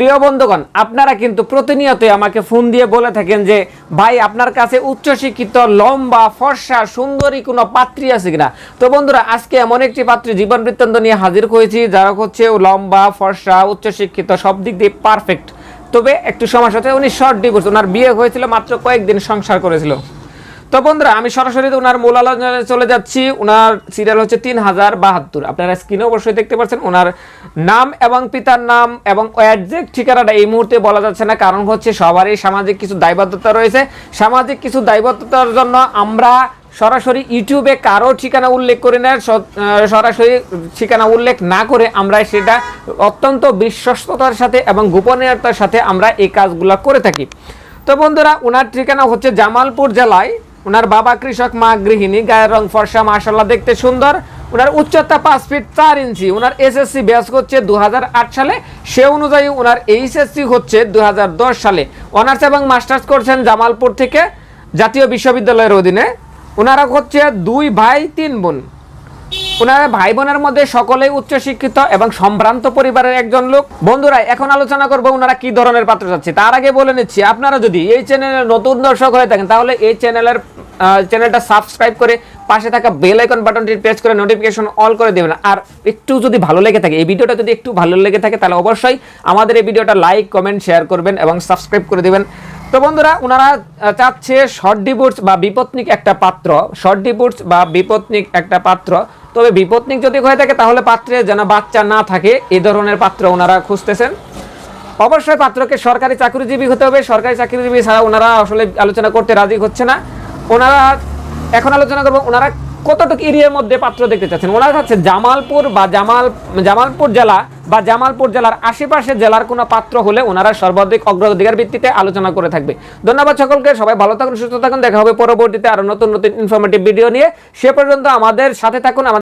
প্রিয় বন্ধুগণ, আপনারা কিন্তু প্রতিনিয়তই আমাকে ফোন দিয়ে বলে থাকেন যে, ভাই, আপনার কাছে উচ্চশিক্ষিত, লম্বা, ফর্সা, সুন্দরী কোনো পাত্রী আছে কিনা? তো বন্ধুরা, আজকে এমন একটি পাত্রী, জীবন বৃত্তান্ত নিয়ে হাজির হয়েছি, যারা হচ্ছে লম্বা, ফর্সা, উচ্চশিক্ষিত, সব দিক দিয়ে পারফেক্ট তবে একটু সমস্যা হচ্ছে, উনি শর্ট ডিভোর্স ওনার বিয়ে হয়েছিল মাত্র কয়েকদিন সংসার করেছিল। তো বন্ধুরা, আমি সরাসরি ওনার মূল আলোচনায় চলে যাচ্ছি। ওনার সিরিয়াল হচ্ছে তিন হাজার বাহাত্তর। আপনারা স্ক্রিনে অবশ্যই দেখতে পাচ্ছেন ওনার নাম এবং পিতার নাম এবং একজ্যাক্ট ঠিকানাটা এই মুহূর্তে বলা যাচ্ছে না। কারণ হচ্ছে সবারই সামাজিক কিছু দায়বদ্ধতা রয়েছে। সামাজিক কিছু দায়বদ্ধতার জন্য আমরা সরাসরি ইউটিউবে কারও ঠিকানা উল্লেখ করি না। সরাসরি ঠিকানা উল্লেখ না করে আমরা সেটা অত্যন্ত বিশ্বস্ততার সাথে এবং গোপনীয়তার সাথে আমরা এই কাজগুলো করে থাকি। তো বন্ধুরা, ওনার ঠিকানা হচ্ছে জামালপুর জেলায় ওনার বাবা কৃষক, মা গৃহিণী, গায়ের রং ফর্সা মাশাল্লাহ দেখতে সুন্দর। ওনার উচ্চতা পাঁচ ফিট চার ইঞ্চি। ওনার এসএসসি ব্যাস হচ্ছে দু হাজার আট সালে। সে অনুযায়ী ওনার এইচএসসি হচ্ছে দু হাজার দশ সালে। অনার্স এবং মাস্টার্স করছেন জামালপুর থেকে জাতীয় বিশ্ববিদ্যালয়ের অধীনে। ওনারা হচ্ছে দুই ভাই, তিন বোন। ওনার ভাই বোনের মধ্যে সকলেই উচ্চশিক্ষিত এবং সম্ভ্রান্ত পরিবারের একজন লোক। বন্ধুরা, এখন আলোচনা করব ওনারা কি ধরনের পাত্র চাচ্ছে। তার আগে বলে নিচ্ছি, আপনারা যদি এই চ্যানেলের নতুন দর্শক হয়ে থাকেন, তাহলে এই চ্যানেলের চ্যানেলটা সাবস্ক্রাইব করে পাশে থাকা বেল আইকন বাটনটি প্রেস করে নোটিফিকেশন অল করে দেবেন। আর একটু যদি ভালো লেগে থাকে, এই ভিডিওটা যদি একটু ভালো লেগে থাকে, তাহলে অবশ্যই আমাদের এই ভিডিওটা লাইক কমেন্ট শেয়ার করবেন এবং সাবস্ক্রাইব করে দেবেন। তো বন্ধুরা, ওনারা চাচ্ছে শর্ট ডিভোর্স বা বিপত্নিক একটা পাত্র শর্ট ডিভোর্স বা বিপত্নিক একটা পাত্র। তবে বিপত্নিক যদি হয়ে থাকে, তাহলে পাত্রে যেন বাচ্চা না থাকে এই ধরনের পাত্র ওনারা খুঁজতেছেন। অবশ্যই পাত্রকে সরকারি চাকরিজীবী হতে হবে। সরকারি চাকরিজীবী ছাড়া ওনারা আসলে আলোচনা করতে রাজি হচ্ছে না। ওনারা এখন আলোচনা করব, ওনারা কতটুকু এরিয়ার মধ্যে পাত্র দেখতে চাচ্ছেন? ওনারা চাচ্ছে জামালপুর বা জামাল, জামালপুর জেলা বা জামালপুর জেলার আশেপাশে জেলার কোনো পাত্র হলে ওনারা সর্বাধিক অগ্রাধিকার ভিত্তিতে আলোচনা করে থাকবে। ধন্যবাদ সকলকে, সবাই ভালো থাকুন, সুস্থ থাকুন, দেখা হবে পরবর্তীতে আরও নতুন নতুন ইনফরমেটিভ ভিডিও নিয়ে। সে পর্যন্ত আমাদের সাথে থাকুন, আমাদের